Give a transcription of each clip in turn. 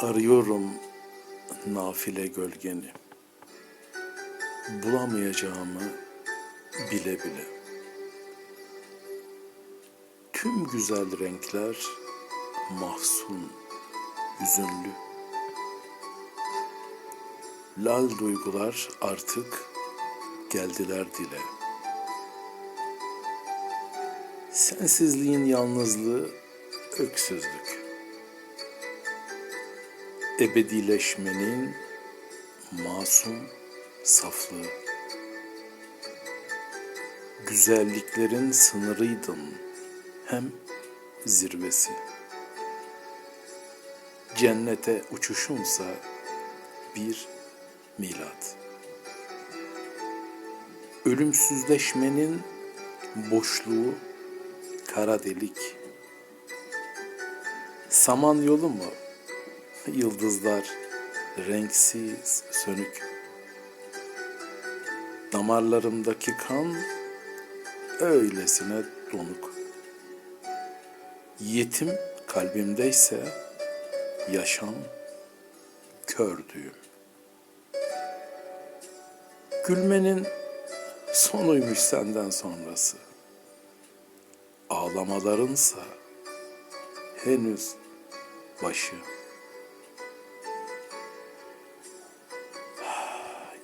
Arıyorum nafile gölgeni. Bulamayacağımı bile bile. Tüm güzel renkler mahzun, hüzünlü. Lal duygular artık geldiler dile. Sensizliğin yalnızlığı öksüzlük. Ebedileşmenin masum saflığı. Güzelliklerin sınırıydın hem zirvesi. Cennete uçuşunsa bir milat. Ölümsüzleşmenin boşluğu kara delik. Saman yolu mu? Yıldızlar renksiz, sönük. Damarlarımdaki kan öylesine donuk. Yetim kalbimdeyse yaşam kördüğüm. Gülmenin sonuymuş senden sonrası. Ağlamalarınsa henüz başı.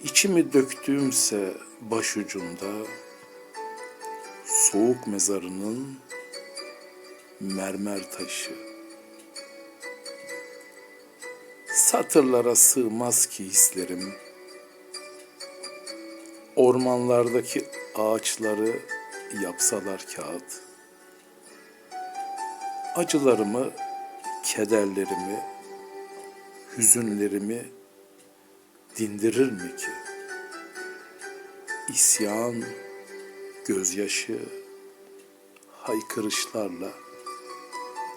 İçimi döktüğümse başucunda soğuk mezarının mermer taşı. Satırlara sığmaz ki hislerim. Ormanlardaki ağaçları yapsalar kağıt. Acılarımı, kederlerimi, hüzünlerimi dindirir mi ki? İsyan, gözyaşı, haykırışlarla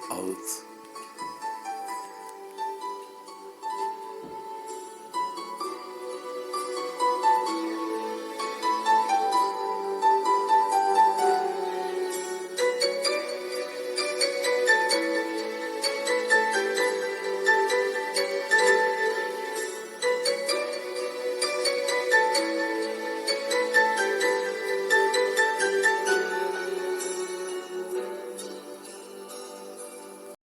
ağıt.